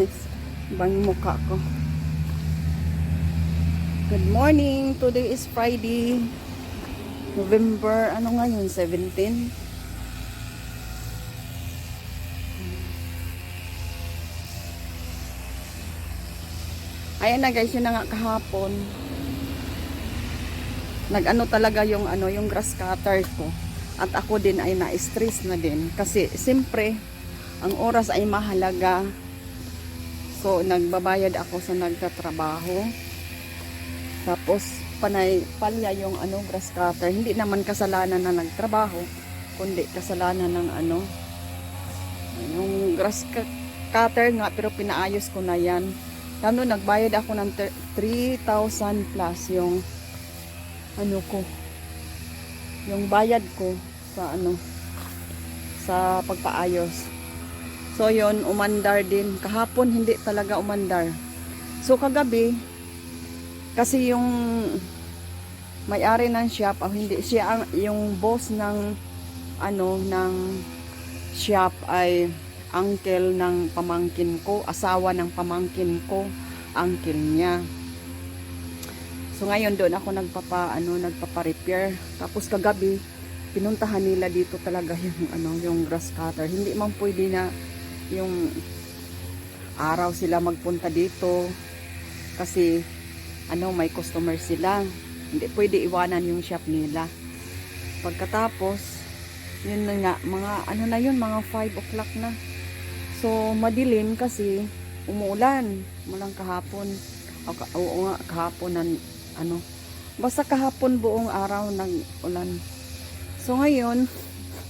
guys. Ibang mukha ko. Good morning. Today is Friday. November, ano ngayon? 17? Ayan na guys, yun na nga kahapon. Nag-ano talaga yung ano, yung grass cutter ko. At ako din ay na-stress na din. Kasi, siyempre, ang oras ay mahalaga. So, nagbabayad ako sa nagtatrabaho. Tapos, panay, palya yung ano, grass cutter. Hindi naman kasalanan na nagtrabaho, kundi kasalanan ng ano, yung grass cu- cutter nga, pero pinaayos ko na yan. Ano, nagbayad ako ng ter- 3,000 plus yung ano ko, yung bayad ko sa ano, sa pagpaayos. So yon umandar din. Kahapon hindi talaga umandar. So kagabi, kasi yung may-ari ng shop, oh, hindi siya ang yung boss ng ano ng shop ay uncle ng pamangkin ko, asawa ng pamangkin ko, uncle niya. So ngayon doon ako nagpapa ano nagpapa-repair. Tapos kagabi pinuntahan nila dito talaga yung ano yung grass cutter. Hindi man pwede na yung araw sila magpunta dito kasi ano may customer sila. Hindi pwede iwanan yung shop nila. Pagkatapos yun na nga mga ano na yun mga 5 o'clock na. So madilim kasi umuulan. Mulang kahapon. O, oo nga kahapon ng ano. Basta kahapon buong araw nag-ulan. So ngayon,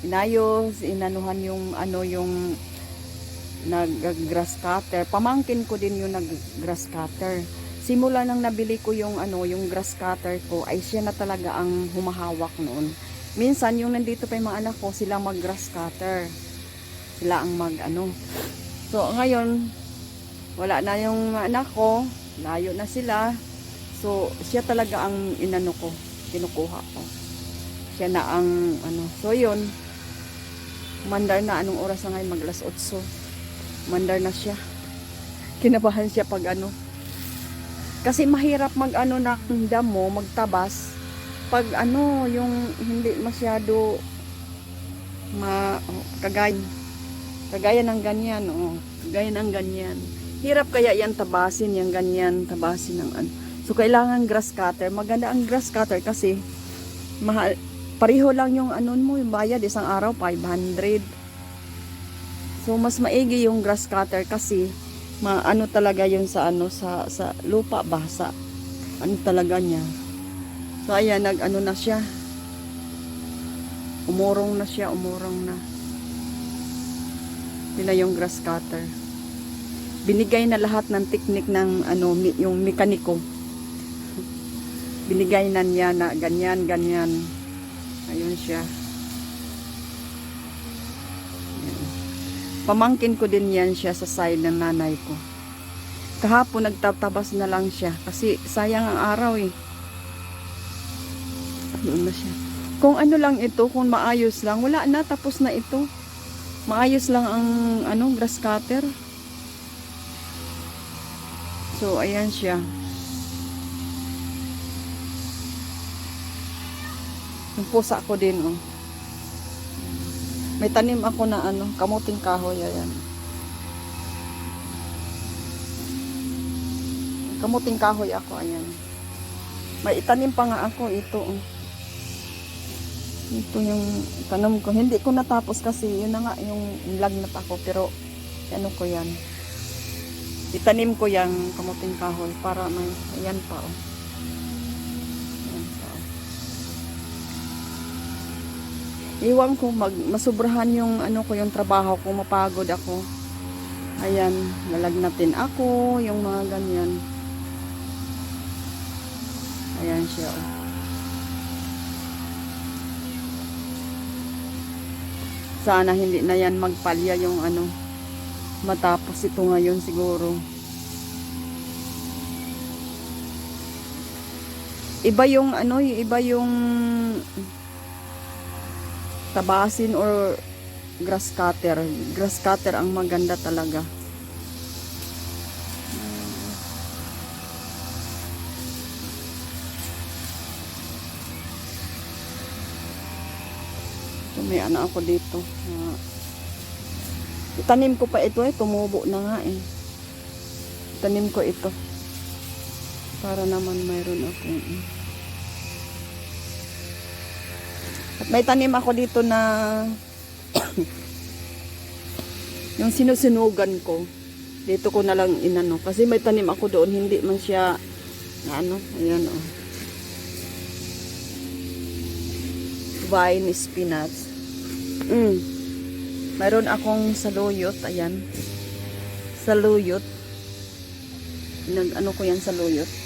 inayos, inanuhan yung ano yung nag-grass cutter. Pamangkin ko din yung nag-grass cutter. Simula nang nabili ko yung ano, yung grass cutter ko, ay siya na talaga ang humahawak noon. Minsan yung nandito pa yung mga anak ko, sila mag-grass cutter. Sila ang mag ano. So ngayon, wala na yung anak ko, layo na sila. So siya talaga ang inano ko, kinukuha ko. Siya na ang ano. So yun, mandar na anong oras na ngayon maglas 8. Mandar na siya. Kinabahan siya pag ano. Kasi mahirap mag ano ng damo, magtabas. Pag ano, yung hindi masyado ma oh, kagaya kagaya ng ganyan, oh. Kagaya ng ganyan. Hirap kaya yan tabasin, yung ganyan, tabasin ng ano. So kailangan grass cutter. Maganda ang grass cutter kasi mahal pareho lang yung ano mo, yung bayad isang araw 500. So mas maigi yung grass cutter kasi maano talaga yun sa ano sa sa lupa ba sa ano talaga niya. So ayan nag ano na siya. Umurong na siya, umurong na. Na yung grass cutter. Binigay na lahat ng teknik ng ano yung mekaniko. Binigay na niya na ganyan, ganyan. Ayun siya. Pamangkin ko din yan siya sa side ng nanay ko. Kahapon nagtatabas na lang siya kasi sayang ang araw eh. Doon na siya. Kung ano lang ito, kung maayos lang, wala na, tapos na ito. Maayos lang ang ano, grass cutter. So, ayan siya. Yung pusa ko din, oh. May tanim ako na ano, kamuting kahoy, ayan. Kamuting kahoy ako, ayan. May itanim pa nga ako, ito, oh. Ito yung tanong ko. Hindi ko natapos kasi, yun na nga, yung lagnat ako, pero, ano ko yan. Itanim ko yung kamuting kahoy para may, ayan pa, oh. Ayan pa, oh. Iwan ko mag masubrahan yung ano ko yung trabaho ko, mapagod ako. Ayan, lalagnatin ako, yung mga ganyan. Ayan siya. oh. Sana hindi na yan magpalya yung ano. Matapos ito ngayon siguro. Iba yung ano, iba yung tabasin or grass cutter. Grass cutter ang maganda talaga. May ano ako dito. Uh, itanim ko pa ito eh tumubo na nga eh. Itanim ko ito. Para naman mayroon akong eh. May tanim ako dito na yung sinusunugan ko. Dito ko na lang inano. Kasi may tanim ako doon. Hindi man siya ano. Ayan oh. Vine spinach. Mm. Mayroon akong saluyot. Ayan. Saluyot. Nag ano ko yan saluyot.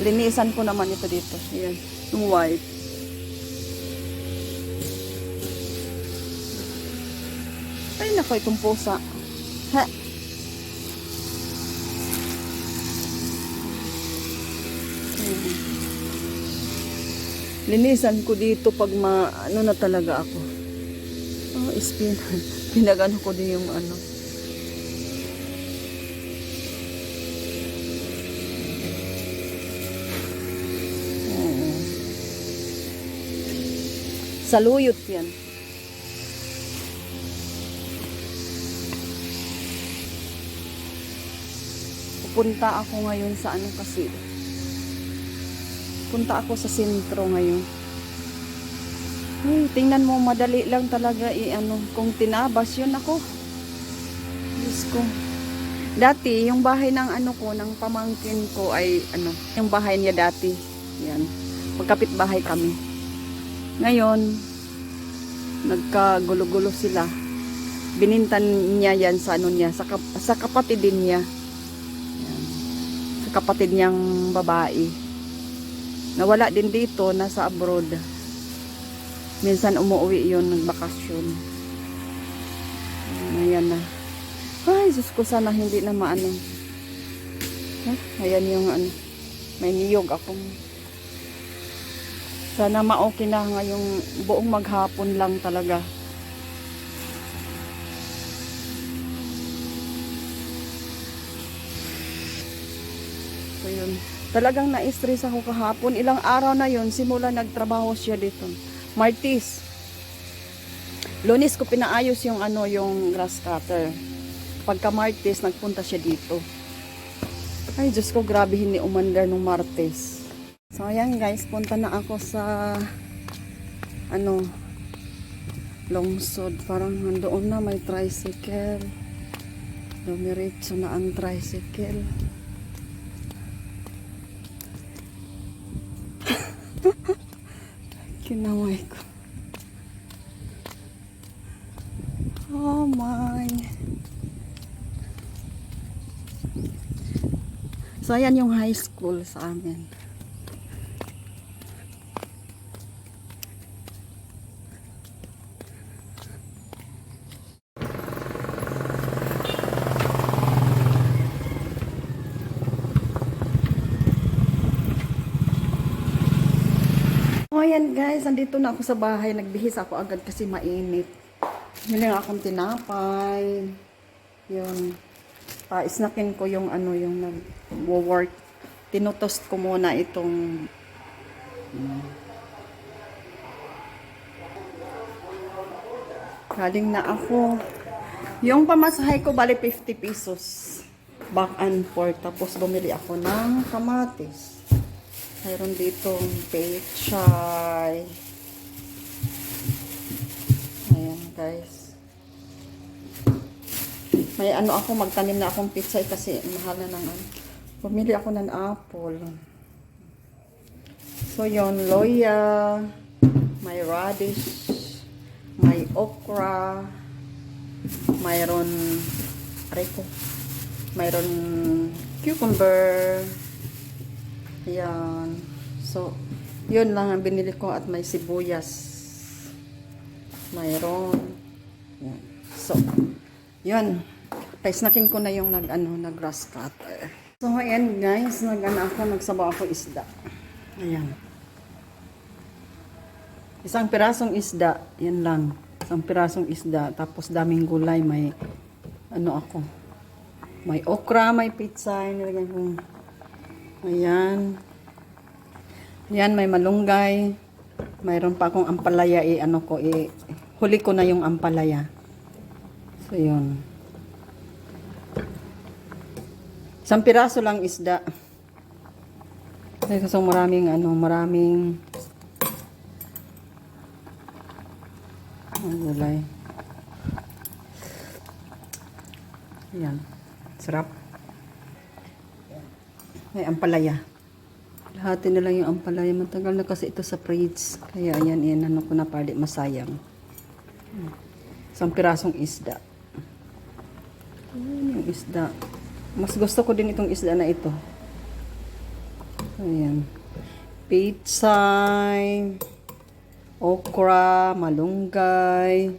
Linisan ko naman ito dito. Ayan. Yung white. Ay, nako, itong pusa. Ha? Linisan ko dito pag ma, ano na talaga ako. Oh, spin. Pinagano ko din yung ano. Saluyot yan. Pupunta ako ngayon sa ano kasi. Punta ako sa sentro ngayon. Hey, tingnan mo, madali lang talaga i-ano. Kung tinabas yun ako. Diyos ko. Dati, yung bahay ng ano ko, ng pamangkin ko ay ano, yung bahay niya dati. Yan. Magkapit bahay kami. Ngayon, nagkagulo-gulo sila. Binintan niya yan sa ano niya, sa, kap- sa kapatid niya. Yan. Sa kapatid niyang babae. Nawala din dito, nasa abroad. Minsan umuwi yun, nagbakasyon. Ayan na. Ay, Diyos ko, sana hindi na maano. Ha? Ayan yung ano. May niyog akong. Sana ma-okay na ngayong buong maghapon lang talaga. So yun. Talagang na-stress ako kahapon. Ilang araw na yun, simula nagtrabaho siya dito. Martis. Lunes ko pinaayos yung ano, yung grass cutter. Pagka Martes, nagpunta siya dito. Ay, Diyos ko, grabe hindi umandar nung Martes. So, ayan guys, punta na ako sa ano, lungsod. Parang nandoon na may tricycle. Dumiretso na ang tricycle. Kinaway ko. Oh my. So, ayan yung high school sa amin. Ayan guys, andito na ako sa bahay. Nagbihis ako agad kasi mainit. Hindi nga akong tinapay. Yun. Pa-snackin ko yung ano, yung nag-work. Tinutost ko muna itong Galing na ako. Yung pamasahe ko, bali 50 pesos. Back and forth. Tapos bumili ako ng kamatis. Mayroon dito pechay. Ayan guys. May ano ako, magtanim na akong pechay kasi mahal na ng ano. Bumili ako ng apple. So yon loya, may radish, may okra, mayroon, aray ko, mayroon cucumber, Ayan. So, yun lang ang binili ko at may sibuyas. Mayroon. Ayan. So, yun. Paisnakin ko na yung nag, ano, nag grass cutter. So, ayan guys. Nag, ano ako, nagsabaw ako isda. Ayan. Isang pirasong isda. Yan lang. Isang pirasong isda. Tapos daming gulay. May, ano ako. May okra, may pizza. Nilagay kong Ayan. Ayan, may malunggay. Mayroon pa akong ampalaya eh, ano ko eh, huli ko na yung ampalaya. So, yun. Isang piraso lang isda. Kasi gusto maraming ano, maraming ang gulay. Yan. Sarap. May ampalaya. Lahati na lang yung ampalaya. Matagal na kasi ito sa fridge. Kaya yan, yan, ano ko na pali, masayang. Isang pirasong isda. Ayan yung isda. Mas gusto ko din itong isda na ito. Ayan. Pitsay, okra, malunggay.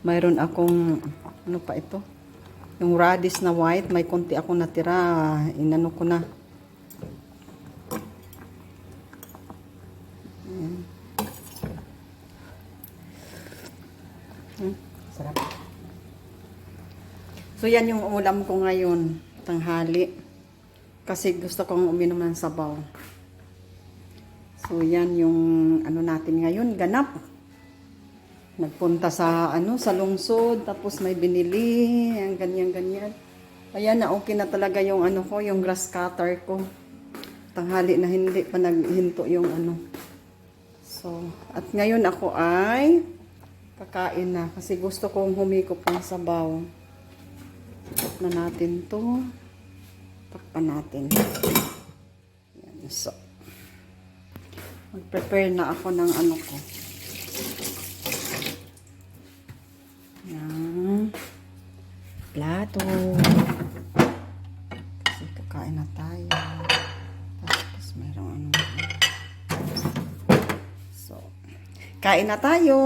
Mayroon akong, ano pa ito? Yung radish na white, may konti akong natira. Inano ko na. Ayan. Hmm, sarap. So yan yung ulam ko ngayon, tanghali. Kasi gusto kong uminom ng sabaw. So yan yung ano natin ngayon, ganap. Nagpunta sa ano sa lungsod tapos may binili, ang ganyan ganyan. Ayan na okay na talaga yung ano ko, yung grass cutter ko. Tanghali na hindi pa naghinto yung ano. So, at ngayon ako ay kakain na kasi gusto kong humikop ng sabaw. Takpan na natin to. Takpan natin. Yan, so. Mag-prepare na ako ng ano ko. Plato. Kasi kakain na tayo. Tapos mayroong ano. So, kain na tayo.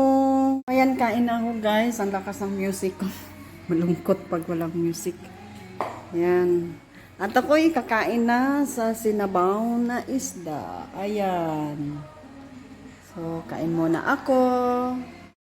Ayan, kain na ako guys. Ang lakas ng music ko. Malungkot pag walang music. Ayan. At ako'y kakain na sa sinabaw na isda. Ayan. So, kain muna ako.